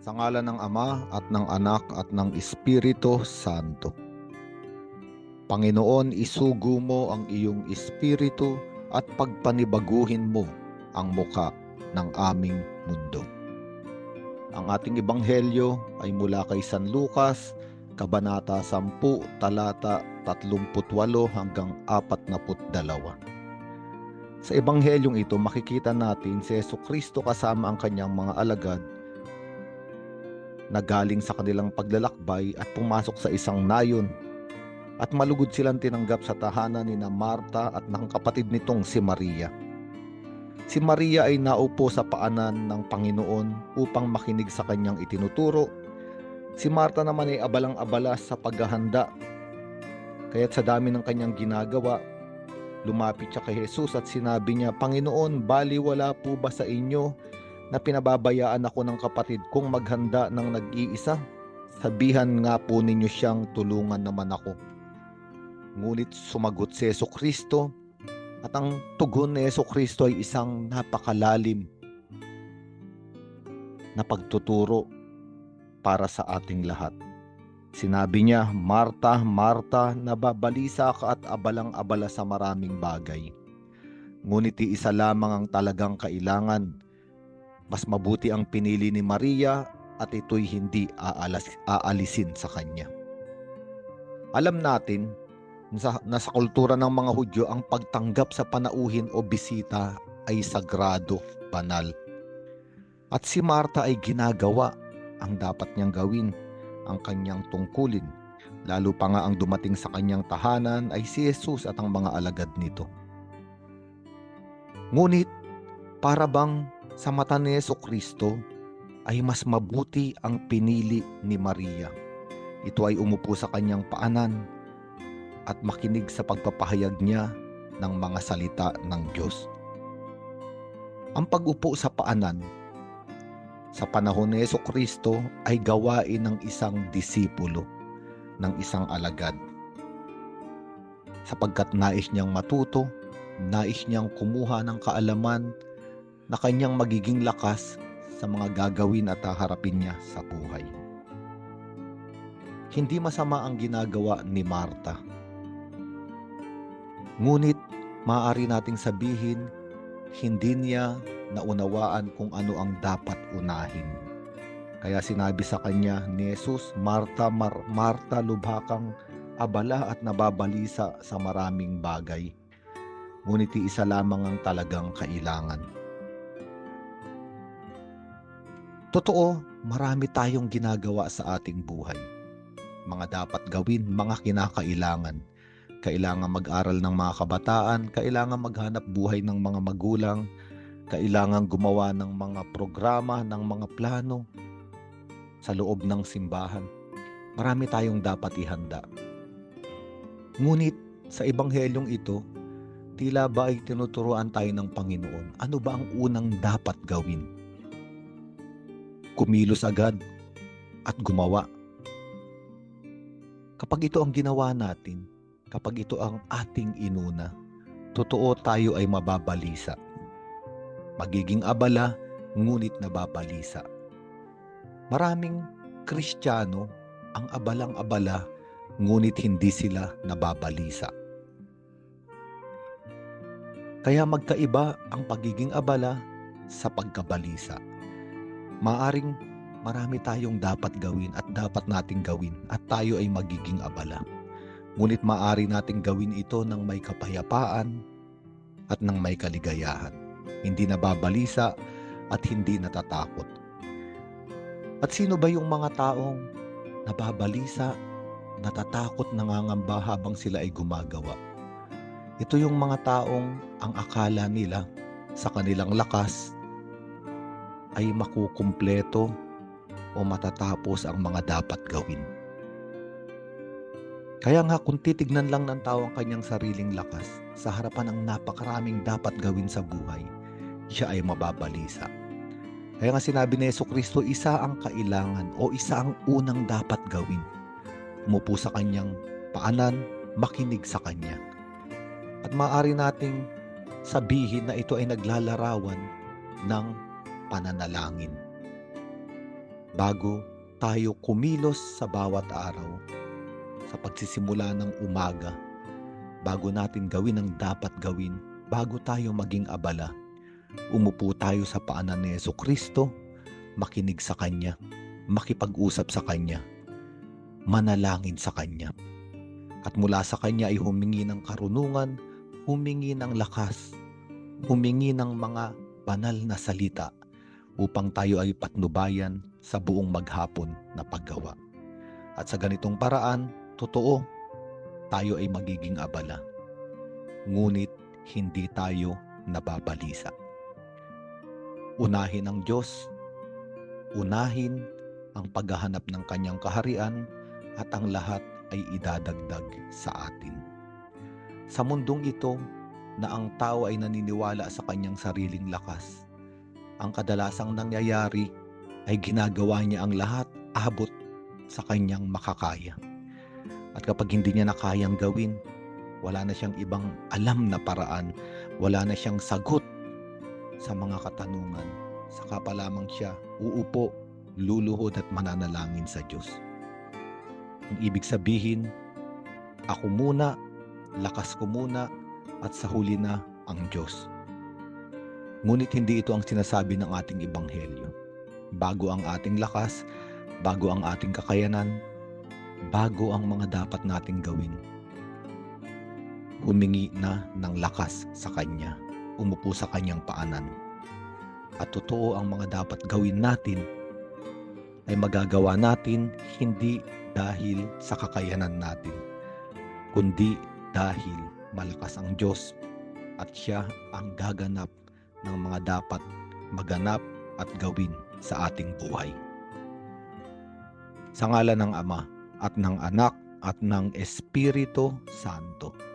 Sa ngala ng Ama at ng Anak at ng Espiritu Santo. Panginoon, isugo mo ang iyong espiritu at pagpanibaguhin mo ang muka ng aming mundo. Ang ating ebanghelyo ay mula kay San Lucas, Kabanata 10, talata 38 hanggang 42. Sa ebanghelyong ito, makikita natin si Yeso Kristo kasama ang kanyang mga alagad na galing sa kanilang paglalakbay at pumasok sa isang nayon at malugod silang tinanggap sa tahanan ni na Marta at ng kapatid nitong si Maria. Si Maria ay naupo sa paanan ng Panginoon upang makinig sa kanyang itinuturo. Si Marta naman ay abalang-abala sa paghahanda. Kaya't sa dami ng kanyang ginagawa, lumapit siya kay Jesus at sinabi niya, Panginoon, bali wala po ba sa inyo na pinababayaan ako ng kapatid kong maghanda ng nag-iisa? Sabihan nga po ninyo siyang tulungan naman ako. Ngunit sumagot si Yeso Kristo at ang tugon ni Yeso Kristo ay isang napakalalim na pagtuturo para sa ating lahat. Sinabi niya, Marta, Marta, nababalisa ka at abalang-abala sa maraming bagay. Ngunit isa lamang ang talagang kailangan. Mas mabuti ang pinili ni Maria at ito'y hindi aalas, aalisin sa kanya. Alam natin na sa kultura ng mga Hudyo, ang pagtanggap sa panauhin o bisita ay sagrado, banal. At si Marta ay ginagawa ang dapat niyang gawin, ang kanyang tungkulin. Lalo pa nga ang dumating sa kanyang tahanan ay si Jesus at ang mga alagad nito. Ngunit, para bang sa mata ni Yeso Kristo ay mas mabuti ang pinili ni Maria. Ito ay umupo sa kanyang paanan at makinig sa pagpapahayag niya ng mga salita ng Diyos. Ang pag-upo sa paanan sa panahon ni Yeso Kristo ay gawain ng isang disipulo, ng isang alagad. Sapagkat nais niyang matuto, nais niyang kumuha ng kaalaman na kanyang magiging lakas sa mga gagawin at haharapin niya sa buhay. Hindi masama ang ginagawa ni Marta. Ngunit maaari nating sabihin, hindi niya naunawaan kung ano ang dapat unahin. Kaya sinabi sa kanya ni Jesus, Marta, Mar- Marta, lubha kang abala at nababalisa sa maraming bagay. Ngunit isa lamang ang talagang kailangan. Totoo, marami tayong ginagawa sa ating buhay. Mga dapat gawin, mga kinakailangan. Kailangan mag-aral ng mga kabataan, kailangan maghanap buhay ng mga magulang, kailangan gumawa ng mga programa, ng mga plano sa loob ng simbahan. Marami tayong dapat ihanda. Ngunit sa ebanghelyong ito, tila ba ay tinuturuan tayo ng Panginoon? Ano ba ang unang dapat gawin? Kumilos agad at gumawa. Kapag ito ang ginawa natin, kapag ito ang ating inuna, totoo tayo ay mababalisa magiging abala, ngunit nababalisa. Maraming Kristiyano ang abalang-abala, ngunit hindi sila nababalisa. Kaya magkaiba ang pagiging abala sa pagkabalisa. Maaring marami tayong dapat gawin at dapat nating gawin at tayo ay magiging abala. Ngunit maaari nating gawin ito ng may kapayapaan at ng may kaligayahan hindi nababalisa at hindi natatakot. At sino ba yung mga taong nababalisa, natatakot, nangangamba habang sila ay gumagawa? Ito yung mga taong ang akala nila sa kanilang lakas ay makukumpleto o matatapos ang mga dapat gawin. Kaya nga kung titignan lang ng tao ang kanyang sariling lakas sa harapan ng napakaraming dapat gawin sa buhay, siya ay mababalisa. Kaya nga sinabi ni Yeso Kristo, isa ang kailangan o isa ang unang dapat gawin. Umupo sa kanyang paanan, makinig sa kanya. At maaari nating sabihin na ito ay naglalarawan ng pananalangin. bago tayo kumilos sa bawat araw, sa pagsisimula ng umaga, bago natin gawin ang dapat gawin, bago tayo maging abala, umupo tayo sa paanan ni Yeso Kristo, makinig sa Kanya, makipag-usap sa Kanya, manalangin sa Kanya. At mula sa Kanya ay humingi ng karunungan, humingi ng lakas, humingi ng mga banal na salita upang tayo ay patnubayan sa buong maghapon na paggawa. At sa ganitong paraan, totoo, tayo ay magiging abala. Ngunit hindi tayo nababalisa. Unahin ang Diyos, unahin ang paghahanap ng kanyang kaharian at ang lahat ay idadagdag sa atin. Sa mundong ito na ang tao ay naniniwala sa kanyang sariling lakas, ang kadalasang nangyayari ay ginagawa niya ang lahat abot sa kanyang makakaya. At kapag hindi niya na kayang gawin, wala na siyang ibang alam na paraan, wala na siyang sagot sa mga katanungan. Saka pa lamang siya uupo, luluhod at mananalangin sa Diyos. Ang ibig sabihin, ako muna, lakas ko muna, at sa huli na ang Diyos. Ngunit hindi ito ang sinasabi ng ating ebanghelyo. Bago ang ating lakas, bago ang ating kakayanan, bago ang mga dapat nating gawin. Humingi na ng lakas sa Kanya, umupo sa Kanyang paanan. At totoo ang mga dapat gawin natin ay magagawa natin hindi dahil sa kakayanan natin, kundi dahil malakas ang Diyos at siya ang gaganap ng mga dapat maganap at gawin sa ating buhay. Sa ngala ng Ama at ng Anak at ng Espiritu Santo.